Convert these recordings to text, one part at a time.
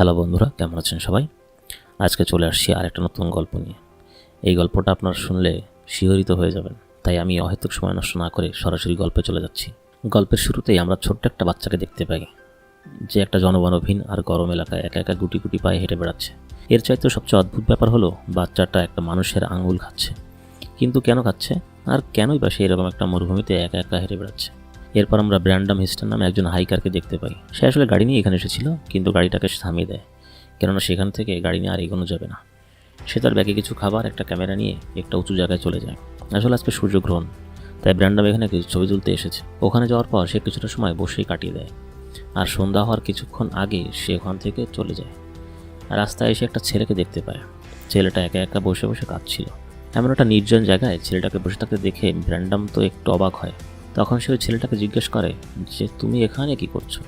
Hello বন্ধুরা, কেমন আছেন সবাই? আজকে চলে আসছি আর একটা নতুন গল্প নিয়ে। এই গল্পটা আপনারা শুনলে শিহরিত হয়ে যাবেন, তাই আমি অহেতুক সময় নষ্ট না করে সরাসরি গল্পে চলে যাচ্ছি। গল্পের শুরুতেই আমরা ছোট্ট একটা বাচ্চাকে দেখতে পাই, যে একটা জনমানবহীন আর গরম এলাকায় একা একা গুটি গুটি পায়ে হেঁটে বেড়াচ্ছে। এর চাইতে সবচেয়ে অদ্ভুত ব্যাপার হলো, বাচ্চাটা একটা মানুষের আঙুল খাচ্ছে। কিন্তু কেন খাচ্ছে? আর কেনই বা সে এরকম একটা মরুভূমিতে একা একা হেঁটে বেড়াচ্ছে? এরপর আমরা ব্র্যান্ডাম হিস্টার নামে একজন হাইকারকে দেখতে পাই। সে আসলে গাড়ি নিয়ে এখানে এসেছিল, কিন্তু গাড়িটাকে থামিয়ে দেয়। কেননা সেখান থেকে গাড়ি নিয়ে আর এগোনো যাবে না। সে তার ব্যাগে কিছু খাবার, একটা ক্যামেরা নিয়ে একটা উঁচু জায়গায় চলে যায়। আসলে আজকে সূর্যগ্রহণ তাই ব্র্যান্ডাম এখানে কিছু ছবি তুলতে এসেছে। ওখানে যাওয়ার পর সে কিছুটা সময় বসেই কাটিয়ে দেয়। আর সন্ধ্যা হওয়ার কিছুক্ষণ আগে সে ওখান থেকে চলে যায়। রাস্তায় এসে একটা ছেলেকে দেখতে পায়। ছেলেটা একা একা বসে বসে কাঁদছিল। এমন একটা নির্জন জায়গায় ছেলেটাকে বসে থাকতে দেখে ব্র্যান্ডাম তো একটু অবাক হয়। তখন সে ওই ছেলেটাকে জিজ্ঞেস করে যে, তুমি এখানে কি করছ?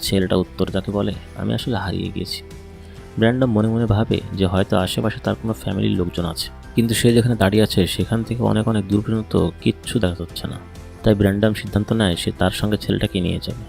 ছেলেটা উত্তর তাকে বলে, আমি আসলে হারিয়ে গিয়েছি। ব্র্যান্ডম মনে মনে ভাবে যে, হয়তো আশেপাশে তার কোনো ফ্যামিলির লোকজন আছে। কিন্তু সে যেখানে দাঁড়িয়ে আছে, সেখান থেকে অনেক অনেক দূর পর্যন্ত কিচ্ছু দেখা যাচ্ছে না। তাই ব্র্যান্ডাম সিদ্ধান্ত নেয় সে তার সঙ্গে ছেলেটাকে নিয়ে যাবে।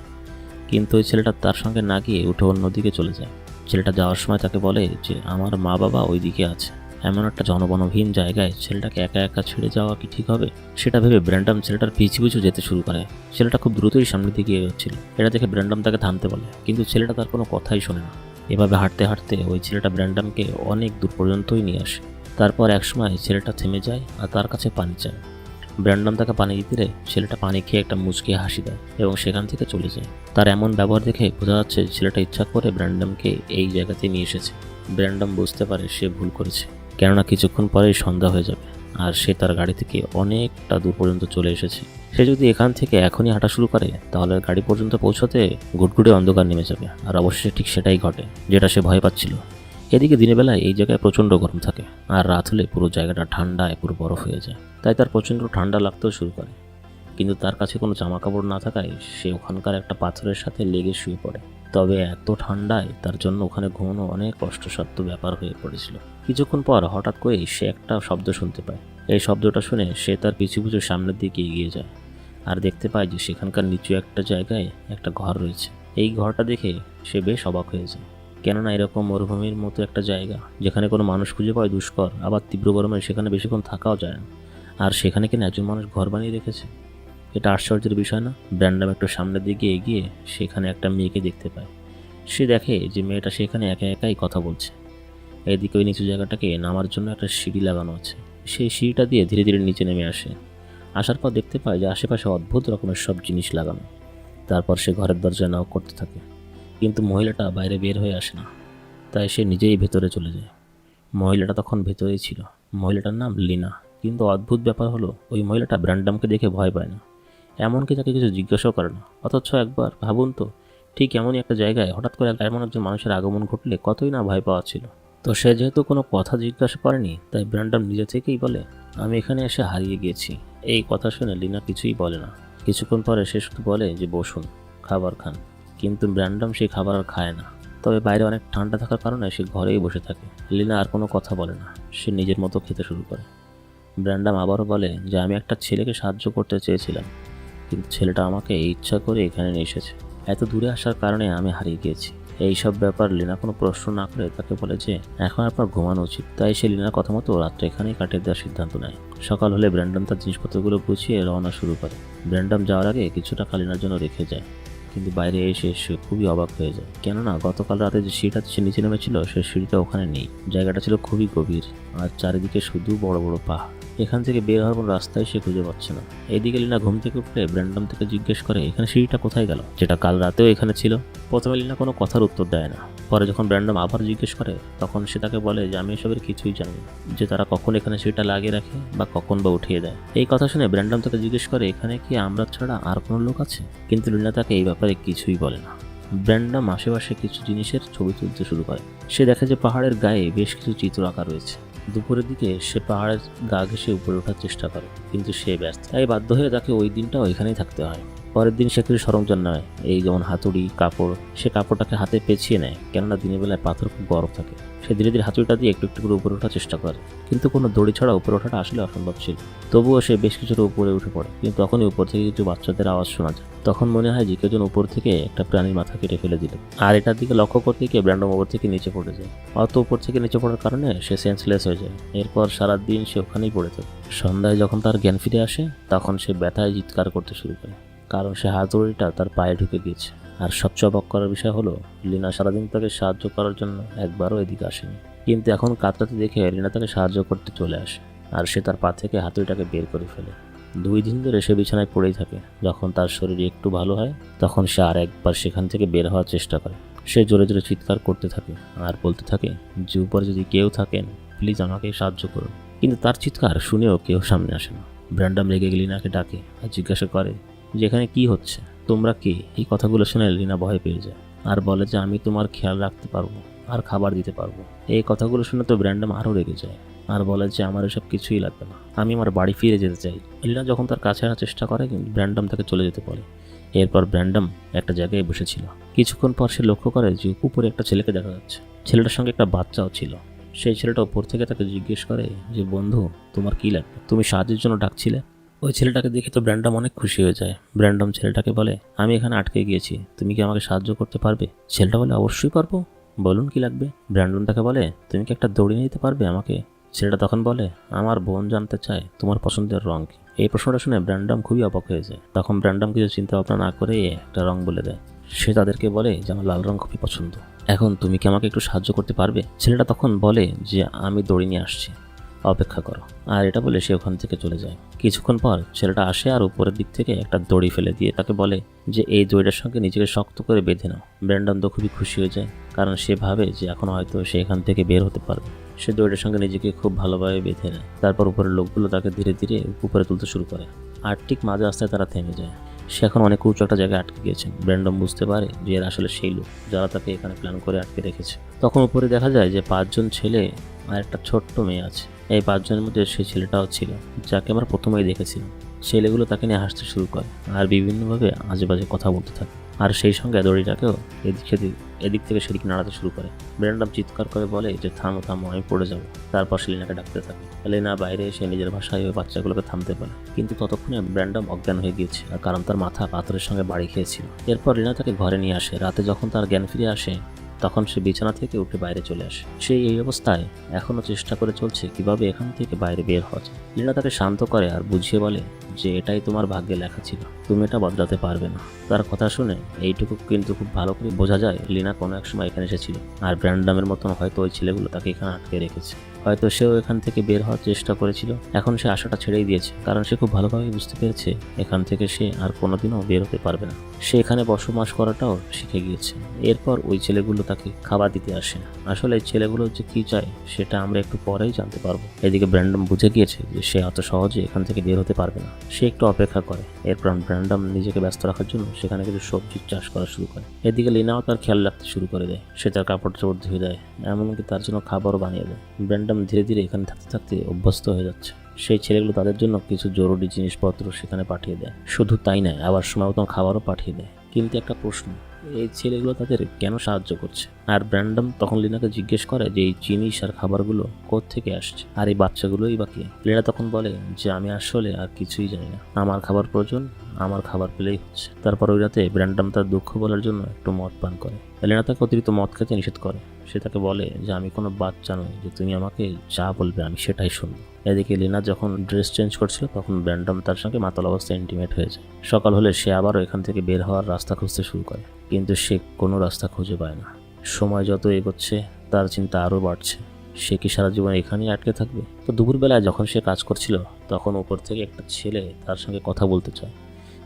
কিন্তু ওই ছেলেটা তার সঙ্গে না গিয়ে উঠে অন্যদিকে চলে যায়। ছেলেটা যাওয়ার সময় তাকে বলে যে, আমার মা বাবা ওই দিকে আছে। এমন একটা জনবনহীন জায়গায় ছেলেটাকে একা একা ছেড়ে যাওয়া কি ঠিক হবে? সেটা ভেবে ব্র্যান্ডাম ছেলেটার পিছু পিছু যেতে শুরু করে। ছেলেটা খুব দ্রুতই সামনের দিকে এগোচ্ছিল। এটা দেখে ব্র্যান্ডাম তাকে থামতে বলে, কিন্তু ছেলেটা তার কোনো কথাই শোনে না। এভাবে হাঁটতে হাঁটতে ওই ছেলেটা ব্র্যান্ডামকে অনেক দূর পর্যন্তই নিয়ে আসে। তারপর একসময় ছেলেটা থেমে যায় আর তার কাছে পানি চায়। ব্র্যান্ডম তাকে পানি দিতে ছেলেটা পানি খেয়ে একটা মুচকে হাসি দেয় এবং সেখান থেকে চলে যায়। তার এমন ব্যবহার দেখে বোঝা যাচ্ছে ছেলেটা ইচ্ছা করে ব্র্যান্ডমকে এই জায়গাতে নিয়ে এসেছে। ব্র্যান্ডম বুঝতে পারে সে ভুল করেছে। কেননা কিছুক্ষণ পরেই সন্ধ্যা হয়ে যাবে, আর সে তার গাড়ি থেকে অনেকটা দূর পর্যন্ত চলে এসেছে। সে যদি এখান থেকে এখনই হাঁটা শুরু করে, তাহলে গাড়ি পর্যন্ত পৌঁছতে গুটগুটে অন্ধকার নেমে যাবে, আর অবশ্যই ঠিক সেটাই ঘটে, যেটা সে ভয় পাচ্ছিল। এদিকে দিনের বেলায় এই জায়গায় প্রচণ্ড গরম থাকে, আর রাত হলে পুরো জায়গাটা ঠান্ডায় পুরো বরফ হয়ে যায়। তাই তার প্রচণ্ড ঠান্ডা লাগতেও শুরু করে। কিন্তু তার কাছে কোনো জামা কাপড় না থাকায় সে ওখানকার একটা পাথরের সাথে লেগে শুয়ে পড়ে। তবে এত ঠান্ডায় তার জন্য ওখানে ঘুমানো অনেক কষ্টসাধ্য ব্যাপার হয়ে পড়েছিল। কিছুক্ষণ পর হঠাৎ করেই সে একটা শব্দ শুনতে পায়। এই শব্দটা শুনে সে তার পিছু পিছু সামনের দিকে এগিয়ে যায় আর দেখতে পায় যে সেখানকার নিচু একটা জায়গায় একটা ঘর রয়েছে। এই ঘরটা দেখে সে বেশ অবাক হয়ে যায়। কেননা এরকম মরুভূমির মতো একটা জায়গা যেখানে কোনো মানুষ খুঁজে পায় দুষ্কর, আবার তীব্র গরমে সেখানে বেশিক্ষণ থাকাও যায় না। আর সেখানে কিনা একজন মানুষ ঘর বানিয়ে রেখেছে? এটা আশ্চর্যের বিষয় না? ব্র্যান্ডাম একটু সামনের দিকে এগিয়ে সেখানে একটা মেয়েকে দেখতে পায়। সে দেখে যে মেয়েটা সেখানে একা একাই কথা বলছে। এদিকে ওই নিচু জায়গাটাকে নামার জন্য একটা সিঁড়ি লাগানো আছে। সেই সিঁড়িটা দিয়ে ধীরে ধীরে নিচে নেমে আসে। আসার পর দেখতে পায় যে আশেপাশে অদ্ভুত রকমের সব জিনিস লাগানো। তারপর সে ঘরের দরজায় নাও করতে থাকে। কিন্তু মহিলাটা বাইরে বের হয়ে আসে না। তাই সে নিজেই ভেতরে চলে যায়। মহিলাটা তখন ভেতরেই ছিল। মহিলাটার নাম লিনা। কিন্তু অদ্ভুত ব্যাপার হলো, ওই মহিলাটা ব্র্যান্ডামকে দেখে ভয় পায় না। এমনকি তাকে কিছু জিজ্ঞাসাও করে না। অথচ একবার ভাবুন তো, ঠিক এমনই একটা জায়গায় হঠাৎ করে এমন একজন মানুষের আগমন ঘটলে কতই না ভয় পাওয়া ছিল। তো সে যেহেতু কোনো কথা জিজ্ঞাসা করেনি, তাই ব্র্যান্ডাম নিজে থেকেই বলে, আমি এখানে এসে হারিয়ে গিয়েছি। এই কথা শুনে লিনা কিছুই বলে না। কিছুক্ষণ পরে সে শুধু বলে যে, বসুন, খাবার খান। কিন্তু ব্র্যান্ডাম সেই খাবার আর খায় না। তবে বাইরে অনেক ঠান্ডা থাকার কারণে সে ঘরেই বসে থাকে। লিনা আর কোনো কথা বলে না। সে নিজের মতো খেতে শুরু করে। ব্র্যান্ডাম আবারও বলে যে, আমি একটা ছেলেকে সাহায্য করতে চেয়েছিলাম। কিন্তু ছেলেটা আমাকে ইচ্ছা করে এখানে নিয়ে এসেছে। এত দূরে আসার কারণে আমি হারিয়ে গিয়েছি। এই সব ব্যাপার লিনা কোনো প্রশ্ন না করে তাকে বলে যে, এখন আপনার ঘুমানো উচিত। তাই সে লিনার কথা মতো রাত্রে এখানেই কাটিয়ে দেওয়ার সিদ্ধান্ত নেয়। সকাল হলে ব্র্যান্ডাম তার জিনিসপত্রগুলো গুছিয়ে রওনা শুরু করে। ব্র্যান্ডাম যাওয়ার আগে কিছু টাকা লিনার জন্য রেখে যায়। কিন্তু বাইরে এসে সে খুবই অবাক হয়ে যায়। কেননা গতকাল রাতে যে সিঁড়িটা সে নিচে নেমেছিল, সে সিঁড়িটা ওখানে নেই। জায়গাটা ছিল খুবই গভীর। আর চারিদিকে শুধু বড় বড় পাহাড়। এখান থেকে বের হওয়ার কোনো রাস্তায় সে খুঁজে পাচ্ছে না। এইদিকে লিনা ঘুম থেকে উঠলে ব্র্যান্ডাম থেকে জিজ্ঞেস করে, এখানে সিঁড়িটা কোথায় গেল? যেটা কাল রাতেও এখানে ছিল। প্রথমে লিনা কোনো কথার উত্তর দেয় না। পরে যখন ব্র্যান্ডাম আবার জিজ্ঞেস করে, তখন সে তাকে বলে যে, আমি এসবের কিছুই জানি যে তারা কখন এখানে সিঁড়িটা লাগিয়ে রাখে বা কখন বা উঠিয়ে দেয়। এই কথা শুনে ব্র্যান্ডাম তাকে জিজ্ঞেস করে, এখানে কি আমরা ছাড়া আর কোনো লোক আছে? কিন্তু লিনা তাকে এই ব্যাপারে কিছুই বলে না। ব্র্যান্ডাম আশেপাশে কিছু জিনিসের ছবি তুলতে শুরু করে। সে দেখে যে পাহাড়ের গায়ে বেশ কিছু চিত্র আঁকা রয়েছে। দুপুরের দিকে সে পাহাড়ের গা ঘেসে উপরে ওঠার চেষ্টা করে, কিন্তু সে ব্যস্ত। তাই বাধ্য হয়ে তাকে ওই দিনটা ওইখানেই থাকতে হয়। পরের দিন সে কিছু সরঞ্জাম নেয়, এই যেমন হাতুড়ি, কাপড়। সে কাপড়টাকে হাতে পেঁচিয়ে নেয়, কেননা দিনের বেলায় পাথর খুব গরম থাকে। সে ধীরে ধীরে হাতুড়িটা দিয়ে একটু একটু করে উপরে ওঠার চেষ্টা করে। কিন্তু কোনো দড়ি ছাড়া উপরে ওঠাটা আসলে অসম্ভব ছিল। তবুও সে বেশ কিছুটা উপরে উঠে পড়ে। কিন্তু তখনই উপর থেকে কিছু বাচ্চাদের আওয়াজ শোনা যায়। তখন মনে হয় যে কেউ উপর থেকে একটা প্রাণীর মাথা কেটে ফেলে দিল। আর এটার দিকে লক্ষ্য করতে গিয়ে ব্র্যান্ডম উপর থেকে নিচে পড়ে যায়। অত উপর থেকে নিচে পড়ার কারণে সে সেন্সলেস হয়ে যায়। এরপর সারা দিন সে ওখানেই পড়ে থাকে। সন্ধ্যায় যখন তার জ্ঞান ফিরে আসে, তখন সে ব্যথায় চিৎকার করতে শুরু করে। কারণ সে হাতুড়িটা তার পায়ে ঢুকে গিয়েছে আর সবচেয়ে অবাক করার বিষয় হলো, লিনা সারাদিন তাকে সাহায্য করার জন্য একবারও এদিকে আসেনি। কিন্তু এখন কাতরাতে দেখে লিনা তাকে সাহায্য করতে চলে আসে, আর সে তার পা থেকে হাতুড়িটাকে বের করে ফেলে। দুই দিন ধরে সে বিছানায় পড়েই থাকে। যখন তার শরীর একটু ভালো হয়, তখন সে আর একবার সেখান থেকে বের হওয়ার চেষ্টা করে। সে জোরে জোরে চিৎকার করতে থাকে আর বলতে থাকে, যে উপরে যদি কেউ থাকেন প্লিজ আমাকে সাহায্য করুন। কিন্তু তার চিৎকার শুনেও কেউ সামনে আসে না। ব্র্যান্ডাম রেগে লিনাকে ডাকে আর জিজ্ঞাসা করে, যে এখানে কী হচ্ছে? তোমরা কে? এই কথাগুলো শুনে লিনা ভয় পেয়ে যায়। আর বলে যে, আমি তোমার খেয়াল রাখতে পারব আর খাবার দিতে পারব। এই কথাগুলো শুনে তো ব্র্যান্ডাম আরও রেগে যায়। আর বলে যে, আমার এসব কিছুই লাগবে না। আমি আমার বাড়ি ফিরে যেতে চাই। লিনা যখন তার কাছে আনার চেষ্টা করে, কিন্তু ব্র্যান্ডাম তাকে চলে যেতে বলে। এরপর ব্র্যান্ডাম একটা জায়গায় বসেছিল। কিছুক্ষণ পর সে লক্ষ্য করে যে, উপরে একটা ছেলেকে দেখা যাচ্ছে। ছেলেটার সঙ্গে একটা বাচ্চাও ছিল। সেই ছেলেটা উপর থেকে তাকে জিজ্ঞেস করে যে, বন্ধু, তোমার কী লাগবে? তুমি সাহায্যের জন্য ডাকছিলে? ওই ছেলেটাকে দেখে তো ব্র্যান্ডাম অনেক খুশি হয়ে যায়। ব্র্যান্ডম ছেলেটাকে বলে, আমি এখানে আটকে গিয়েছি। তুমি কি আমাকে সাহায্য করতে পারবে? ছেলেটা বলে, অবশ্যই পারব। বলুন কি লাগবে? ব্র্যান্ডন তাকে বলে, তুমি কি একটা দৌড়ে নিতে পারবে আমাকে? ছেলেটা তখন বলে, আমার বোন জানতে চায় তোমার পছন্দের রং কি? এই প্রশ্নটা শুনে ব্র্যান্ডম খুবই অবাক হয়ে যায়। তখন ব্র্যান্ডাম কিছু চিন্তা ভাবনা না করে একটা রং বলে দেয়। সে তাদেরকে বলে যে, আমার লাল রং খুবই পছন্দ। এখন তুমি কি আমাকে একটু সাহায্য করতে পারবে? ছেলেটা তখন বলে যে, আমি দড়ি নিয়ে আসছি। অপেক্ষা করো। আর এটা বলে সে ওখান থেকে চলে যায়। কিছুক্ষণ পর ছেলেটা আসে আর উপরের দিক থেকে একটা দড়ি ফেলে দিয়ে তাকে বলে যে, এই দড়িটার সঙ্গে নিজেকে শক্ত করে বেঁধে নাও। ব্র্যান্ডন তো খুবই খুশি হয়ে যায়, কারণ সে ভাবে যে এখন হয়তো সে এখান থেকে বের হতে পারবে। সে দড়িটার সঙ্গে নিজেকে খুব ভালোভাবে বেঁধে নেয়। তারপর উপরের লোকগুলো তাকে ধীরে ধীরে উপরে তুলতে শুরু করে। আর ঠিক মাঝে রাস্তায় তারা থেমে যায়। সে এখন অনেক উঁচু একটা জায়গায় আটকে গিয়েছে। ব্র্যান্ডম বুঝতে পারে যে এর আসলে সেই লোক যারা তাকে এখানে প্ল্যান করে আটকে রেখেছে। তখন উপরে দেখা যায় যে পাঁচজন ছেলে আর একটা ছোট্ট মেয়ে আছে। এই পাঁচজনের মধ্যে সেই ছেলেটাও ছিল, যাকে আমরা প্রথমেই দেখেছিলাম। ছেলেগুলো তাকে নিয়ে হাসতে শুরু করে আর বিভিন্নভাবে আজে বাজে কথা বলতে থাকে। আর সেই সঙ্গে দড়িটাকেও এদিক সেদিক, এদিক থেকে সেদিক নাড়াতে শুরু করে। ব্র্যান্ডাম চিৎকার করে বলে যে, থামো থামো, আমি পড়ে যাব। তারপর সেলিনাকে ডাকতে থাকে। লেনা বাইরে এসে নিজের ভাষায় ওই বাচ্চাগুলোকে থামতে পারে কিন্তু ততক্ষণে ব্র্যান্ডাম অজ্ঞান হয়ে গিয়েছে, কারণ তার মাথা পাথরের সঙ্গে বাড়ি খেয়েছিল। এরপর রিনা তাকে ঘরে নিয়ে আসে। রাতে যখন তার জ্ঞান ফিরে আসে তখন সে বিছানা থেকে উঠে বাইরে চলে আসে। সে এই অবস্থায় এখনও চেষ্টা করে চলছে কীভাবে এখান থেকে বাইরে বের হওয়া যায়। লীনা তাকে শান্ত করে আর বুঝিয়ে বলে যে, এটাই তোমার ভাগ্যে লেখা ছিল। তুমি এটা বদলাতে পারবে না। তার কথা শুনে এইটুকু কিন্তু খুব ভালো করে বোঝা যায় লিনা কোনো এক সময় এখানে এসেছিল। আর ব্র্যান্ডামের মতন হয়তো ওই ছেলেগুলো তাকে এখানে আটকে রেখেছে। হয়তো সেও এখান থেকে বের হওয়ার চেষ্টা করেছিল। এখন সে আশাটা ছেড়েই দিয়েছে। কারণ সে খুব ভালোভাবে বুঝতে পেরেছে এখান থেকে সে আর কোনোদিনও বের হতে পারবে না। সে এখানে বসবাস করাটাও শিখে গিয়েছে। এরপর ওই ছেলেগুলো তাকে খাবার দিতে আসে আসলে এই ছেলেগুলো যে কী চায়, সেটা আমরা একটু পরেই জানতে পারব। এদিকে ব্র্যান্ডম বুঝে গিয়েছে যে সে অত সহজে এখান থেকে বের হতে পারবে না। সে একটু অপেক্ষা করে। এরপর ব্র্যান্ডম নিজেকে ব্যস্ত রাখার জন্য সেখানে কিছু সবজির চাষ করা শুরু করে। এদিকে লিনাও তার খেয়াল রাখতে শুরু করে দেয়। সে তার কাপড় চোপড় ধুয়ে দেয়, এমনকি তার জন্য খাবারও বানিয়ে দেয়। ব্র্যান্ডম ধীরে ধীরে এখানে থাকতে থাকতে অভ্যস্ত হয়ে যাচ্ছে। সেই ছেলেগুলো তাদের জন্য কিছু জরুরি জিনিসপত্র সেখানে পাঠিয়ে দেয়। শুধু তাই নয়, আবার সময় মতন খাবারও পাঠিয়ে দেয়। কিন্তু একটা প্রশ্ন এই ছেলেগুলো তাদের কেন সাহায্য করছে? আর ব্র্যান্ডম তখন লিনাকে জিজ্ঞেস করে যে এই জিনিস আর খাবারগুলো থেকে আসছে? আর এই বাচ্চাগুলোই বা কে? লিনা তখন বলে যে আমি আসলে আর কিছুই জানি না। আমার খাবার প্রয়োজন, আমার খাবার পেলেই হচ্ছে। তারপর ওই রাতে ব্র্যান্ডম তার দুঃখ বলার জন্য একটু মদ পান করে। এলেনা তাকে অতিরিক্ত মদ খেতে নিষেধ করে। সে তাকে বলে যে আমি কোনো বাচ্চা নই, যে তুমি আমাকে যা বলবে আমি সেটাই শুনব। এদিকে লিনা যখন ড্রেস চেঞ্জ করছিল, তখন ব্র্যান্ডম তার সঙ্গে মাতাল অবস্থায় ইন্টিমেট হয়ে যায়। সকাল হলে সে আবারও এখান থেকে বের হওয়ার রাস্তা খুঁজতে শুরু করে। কিন্তু সে কোনো রাস্তা খুঁজে পায় না। সময় যত এগোচ্ছে, তার চিন্তা আরও বাড়ছে। সে কি সারা জীবন এখানেই আটকে থাকবে? তো দুপুরবেলায় যখন সে কাজ করছিল, তখন উপর থেকে একটা ছেলে তার সঙ্গে কথা বলতে চায়।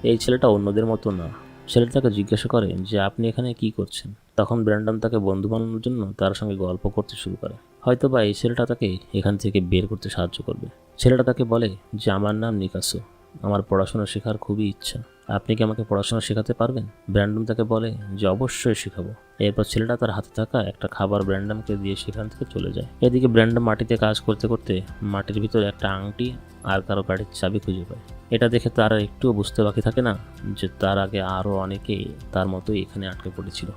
এই ছেলেটা অন্যদের মতো না। ছেলেটা তাকে জিজ্ঞাসা করে যে, আপনি এখানে কি করছেন? তখন ব্র্যান্ডন তাকে বন্ধু বানানোর জন্য তার সঙ্গে গল্প করতে শুরু করে। হয়তো বা এই ছেলেটা তাকে এখান থেকে বের করতে সাহায্য করবে। ছেলেটা তাকে বলে যে, আমার নাম নিকাসো। আমার পড়াশোনা শেখার খুবই ইচ্ছা। আপনি কি আমাকে পড়াশোনা শেখাতে পারবেন? ব্র্যান্ডম তাকে বলে যে অবশ্যই শেখাবো। এরপর ছেলেটা তার হাতে থাকা একটা খাবার ব্র্যান্ডামকে দিয়ে সেখান থেকে চলে যায়। এদিকে ব্র্যান্ডাম মাটিতে কাজ করতে করতে মাটির ভিতরে একটা আংটি আর কারও গাড়ির চাবি খুঁজে পায়। এটা দেখে তার একটুও বুঝতে বাকি থাকে না যে তার আগে আরও অনেকেই তার মতোই এখানে আটকে পড়েছিল।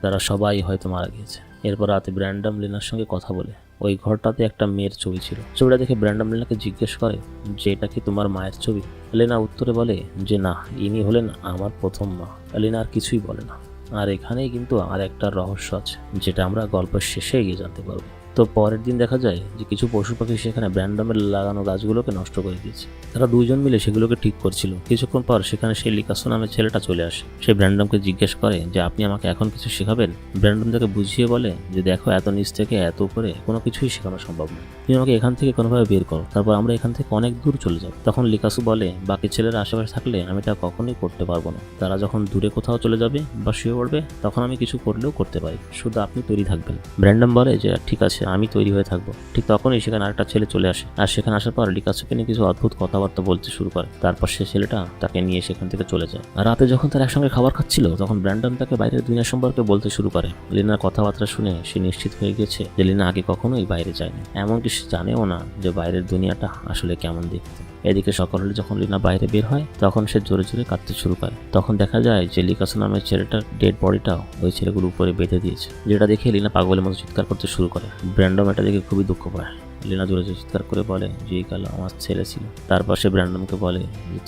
তারা সবাই হয়তো মারা গিয়েছে। এরপর রাতে ব্র্যান্ডাম লিনার সঙ্গে কথা বলে। ওই ঘরটাতে একটা মেয়ের ছবি ছিল। ছবিটা দেখে ব্র্যান্ডাম লিনাকে জিজ্ঞেস করে, যে এটা কি তোমার মায়ের ছবি? লেনা উত্তরে বলে, যে না, ইনি হলেন আমার প্রথম মা। লেনা আর কিছুই বলে না। আর এখানেই কিন্তু আর একটা রহস্য আছে, যেটা আমরা গল্পের শেষে এগিয়ে জানতে পারব। তো পরের দিন দেখা যায় যে কিছু পশু পাখি সেখানে ব্র্যান্ডামের লাগানো গাছগুলোকে নষ্ট করে দিয়েছে। তারা দুইজন মিলে সেগুলোকে ঠিক করছিল। কিছুক্ষণ পর সেখানে সেই লিকাসো নামের ছেলেটা চলে আসে। সে ব্র্যান্ডামকে জিজ্ঞেস করে যে, আপনি আমাকে এখন কিছু শেখাবেন? ব্র্যান্ডাম তাকে বুঝিয়ে বলে যে, দেখো, এত নিচ থেকে এত উপরে কোনো কিছুই শেখানো সম্ভব না তুমি আমাকে এখান থেকে কোনোভাবে বের করো। তারপর আমরা এখান থেকে অনেক দূর চলে যাব। তখন লিকাসু বলে, বাকি ছেলেরা আশেপাশে থাকলে আমি তা কখনোই করতে পারব না। তারা যখন দূরে কোথাও চলে যাবে বা শুয়ে পড়বে, তখন আমি কিছু করলেও করতে পারি। শুধু আপনি তৈরি থাকবেন। ব্র্যান্ডম বলে যে, ঠিক আছে আমি তৈরি হয়ে থাকব। ঠিক তখনই সেখানে আরেকটা ছেলে চলে আসে। আর সেখানে আসার পর লিকাসুকে নিয়ে কিছু অদ্ভুত কথাবার্তা বলতে শুরু করে। তারপর সে ছেলেটা তাকে নিয়ে সেখান থেকে চলে যায়। আর রাতে যখন তার একসঙ্গে খাবার খাচ্ছিল, তখন ব্র্যান্ডন তাকে বাইরের দুনিয়া সম্পর্কে বলতে শুরু করে। লিনার কথাবার্তা শুনে সে নিশ্চিত হয়ে গেছে যে লিনা আগে কখনোই বাইরে যায়নি। এমনকি সে জানেও না যে বাইরের দুনিয়াটা আসলে কেমন দেখতে। এদিকে সকালে যখন লিনা বাইরে বের হয়, তখন সে জোরে জোরে কাঁদতে শুরু করে। তখন দেখা যায় যে লিকাসো নামের ছেলেটার ডেড বডিটাও ওই ছেলেগুলো উপরে বেঁধে দিয়েছে। যেটা দেখে লিনা পাগলের মতো চিৎকার করতে শুরু করে। ব্র্যান্ডম এটা দেখে খুবই দুঃখ পায়। লিনা জোরে চিৎকার করে বলে, যে কালো আমার ছেলে ছিল। তারপর সে ব্র্যান্ডমকে বলে,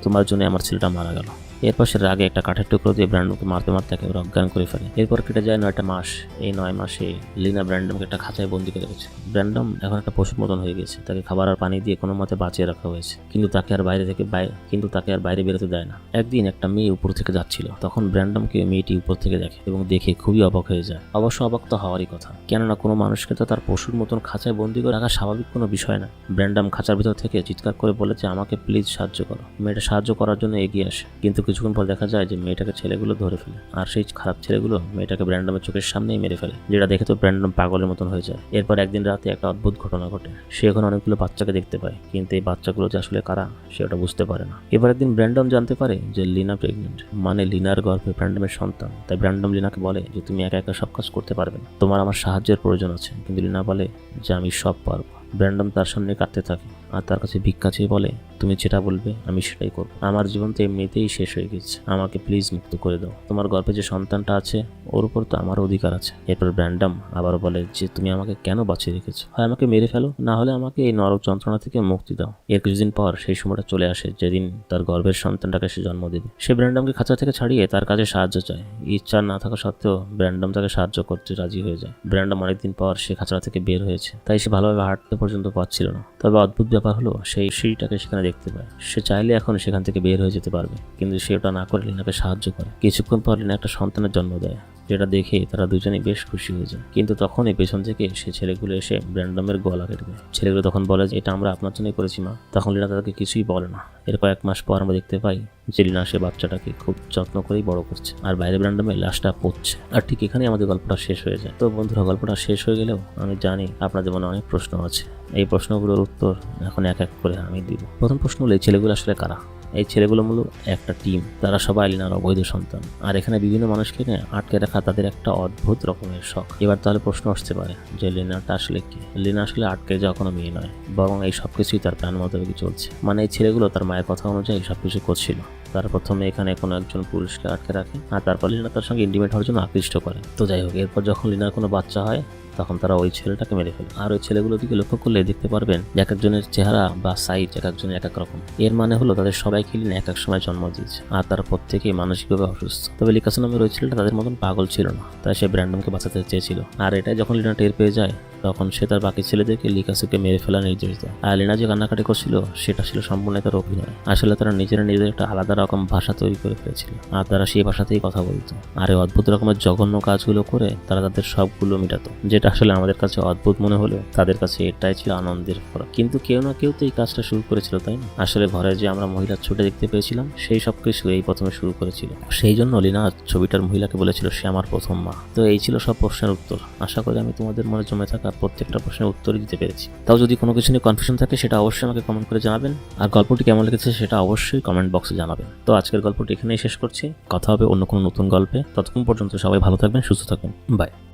তোমার জন্য আমার ছেলেটা মারা গেল। এরপর সে রাগে একটা কাঠের টুকরো দিয়ে ব্র্যান্ডমকে মারতে মারতে একেবারে অজ্ঞান করে ফেলে। এরপর কেটে যায় নয়টা মাস। এই নয় মাসে লিনা ব্র্যান্ডমকে একটা খাঁচায় বন্দি করে রেখেছে। ব্র্যান্ডম এখন একটা পশুর মতন হয়ে গেছে তাকে খাবার আর পানি দিয়ে কোনো মতে বাঁচিয়ে রাখা হয়েছে। কিন্তু তাকে আর বাইরে থেকে কিন্তু তাকে আর বাইরে বেরোতে দেয় না। একদিন একটা মেয়ে উপর থেকে যাচ্ছিল। তখন ব্র্যান্ডমকে মেয়েটি উপর থেকে দেখে এবং দেখে খুবই অবাক হয়ে যায়। অবশ্য অবাক তো হওয়ারই কথা। কেননা কোনো মানুষকে তো তার পশুর মতন খাঁচায় বন্দি করে রাখা স্বাভাবিক কোনো বিষয় না। ব্র্যান্ডাম খাঁচার ভিতর থেকে চিৎকার করে বলেছে আমাকে প্লিজ সাহায্য করো। মেয়েটা সাহায্য করার জন্য এগিয়ে আসে। কিন্তু কিছুক্ষণ পর দেখা যায় যে মেয়েটাকে ছেলেগুলো ধরে ফেলে। আর সেই খারাপ ছেলেগুলো মেয়েটাকে ব্র্যান্ডমের চোখের সামনেই মেরে ফেলে, যেটা দেখে তো ব্র্যান্ডম পাগলের মতন হয়ে যায়। এরপর একদিন রাতে একটা অদ্ভুত ঘটনা ঘটে। সে এখন অনেকগুলো বাচ্চাকে দেখতে পায়, কিন্তু এই বাচ্চাগুলো যে আসলে কারা, সে ওটা বুঝতে পারে না। এবার একদিন ব্র্যান্ডম জানতে পারে যে লিনা প্রেগনেন্ট মানে লিনার গর্ভে ব্র্যান্ডমের সন্তান। তাই ব্র্যান্ডম লিনাকে বলে যে, তুমি একা একা সব কাজ করতে পারবে না। তোমার আমার সাহায্যের প্রয়োজন আছে। কিন্তু লিনা বলে যে, আমি সব পারব। ব্র্যান্ডম তার সামনে কাঁদতে থাকে। আর তার কাছে ভিক্ষা চেয়ে বলে, তুমি যেটা বলবে, আমি সেটাই করব। আমার জীবন তো এমনিতেই শেষ হয়ে গেছে। আমাকে প্লিজ মুক্ত করে দাও। তোমার গর্ভে যে সন্তানটা আছে, ওর উপর তো আমার অধিকার আছে। এরপর ব্র্যান্ডাম আবারও বলে, যে তুমি আমাকে কেন বাঁচিয়ে রেখেছো? হয় আমাকে মেরে ফেলো, না হলে আমাকে এই নরক যন্ত্রণা থেকে মুক্তি দাও। এর কিছুদিন পর সেই সময়টা চলে আসে, যেদিন তার গর্ভের সন্তানটাকে সে জন্ম দেবে। সে ব্র্যান্ডামকে খাঁচা থেকে ছাড়িয়ে তার কাছে সাহায্য চায়। ইচ্ছা না থাকা সত্ত্বেও ব্র্যান্ডাম তাকে সাহায্য করতে রাজি হয়ে যায়। ব্র্যান্ডাম অনেকদিন পর সে খাঁচা থেকে বের হয়েছে। তাই সে ভালোভাবে হাঁটতে পর্যন্ত পাচ্ছিল না। তবে অদ্ভুত ব্যাপার হলো, সেই সিঁড়িটাকে সেখানে দেখতে পায়। সে চাইলে এখন সেখান থেকে বের হয়ে যেতে পারবে, কিন্তু সে ওটা না করে লিনাকে সাহায্য করে। কিছুক্ষণ পর লিনা একটা সন্তানের জন্ম দেয়। যেটা দেখে তারা দুজনেই বেশ খুশি হয়ে যায়। কিন্তু তখনই পেছন থেকে সে ছেলেগুলো এসে ব্র্যান্ডামের গলা কেটে দেয়। ছেলেগুলো তখন বলে যে, এটা আমরা আপনার জন্যই করেছি, মা। তখন লিনা তাদেরকে কিছুই বলে না। এর কয়েক মাস পর আমরা দেখতে পাই যে, লিনা সে বাচ্চাটাকে খুব যত্ন করেই বড় করছে। আর বাইরে ব্র্যান্ডামে লাশটা পড়ছে। আর ঠিক এখানেই আমাদের গল্পটা শেষ হয়ে যায়। তো বন্ধুরা, গল্পটা শেষ হয়ে গেলেও আমি জানি আপনাদের মনে অনেক প্রশ্ন আছে। এই প্রশ্নগুলোর উত্তর এখন এক এক করে আমি দিব। প্রথম প্রশ্ন হলো, এই ছেলেগুলো আসলে কারা? এই ছেলেগুলো মূলত একটা টিম তারা সবাই লিনার অবৈধ সন্তান। আর এখানে বিভিন্ন মানুষকে আটকে রাখা তাদের একটা অদ্ভুত রকমের শখ। এবার তাহলে প্রশ্ন আসতে পারে যে লিনাটা আসলে কি? লিনা আসলে আটকে যাওয়া কোনো মেয়ে নয়, বরং এই সব কিছুই তার প্ল্যান মোতাবেকই চলছে। মানে এই ছেলেগুলো তার মায়ের কথা অনুযায়ী সব কিছু করছিল। তার প্রথমে এখানে কোনো একজন পুরুষকে আটকে রাখে, আর তারপর লিনা তার সঙ্গে ইন্টিমেট হওয়ার জন্য আকৃষ্ট করে। তো যাই হোক, এরপর যখন লিনার কোনো বাচ্চা হয় তখন তারা ওই ছেলেটাকে মেরে ফেলে আর ওই ছেলেগুলোর দিকে লক্ষ্য করলে দেখতে পারবেন এক একজনের চেহারা বা সাইজ এক একজনের এক এক রকম। এর মানে হলো তাদের সবাইকে লিনা এক এক সময় জন্ম দিয়েছে। আর তার প্রত্যেকেই মানসিকভাবে অসুস্থ। তবে লিকাস নামের ওই ছেলেটা তাদের মতন পাগল ছিল না, তাই সে ব্র্যান্ডমকে বাঁচাতে চেয়েছিল। আর এটাই যখন লিনা টের পেয়ে যায়, তখন সে তার বাকি ছেলেদেরকে লিকাসুকে মেরে ফেলা নির্দেশ দেয়। আর লিনা যে কান্নাকাটি করছিল, সেটা ছিল সম্পূর্ণ তার অভিনয়। আসলে তারা নিজেরা নিজেদের একটা আলাদা রকম ভাষা তৈরি করে ফেলেছিল, আর তারা সেই ভাষাতেই কথা বলতো। আর এই অদ্ভুত রকমের জঘন্য কাজগুলো করে তারা তাদের সবগুলো মেটাতো, যেটা আসলে আমাদের কাছে অদ্ভুত মনে হলেও তাদের কাছে এটাই ছিল আনন্দের ফরক। কিন্তু কেউ না কেউ তো এই কাজটা শুরু করেছিল, তাই না? আসলে ঘরে যে আমরা মহিলার ছুটে দেখতে পেয়েছিলাম, সেই সব কিছু এই প্রথমে শুরু করেছিল। সেই জন্য লিনা ছবিটার মহিলাকে বলেছিল, সে আমার প্রথম মা। তো এই ছিল সব প্রশ্নের উত্তর। আশা করি আমি তোমাদের মনে জমে থাকা প্রত্যেকটা প্রশ্নের উত্তরই দিতে পেরেছি। তাও যদি কোনো কিছু নিয়ে কনফিউশন থাকে, সেটা অবশ্যই আমাকে কমেন্ট করে জানাবেন। আর গল্পটি কেমন লেগেছে, সেটা অবশ্যই কমেন্ট বক্সে জানাবেন। তো আজকের গল্পটি এখানেই শেষ করছি। কথা হবে অন্য কোনো নতুন গল্পে। ততক্ষণ পর্যন্ত সবাই ভালো থাকবেন, সুস্থ থাকবেন। বাই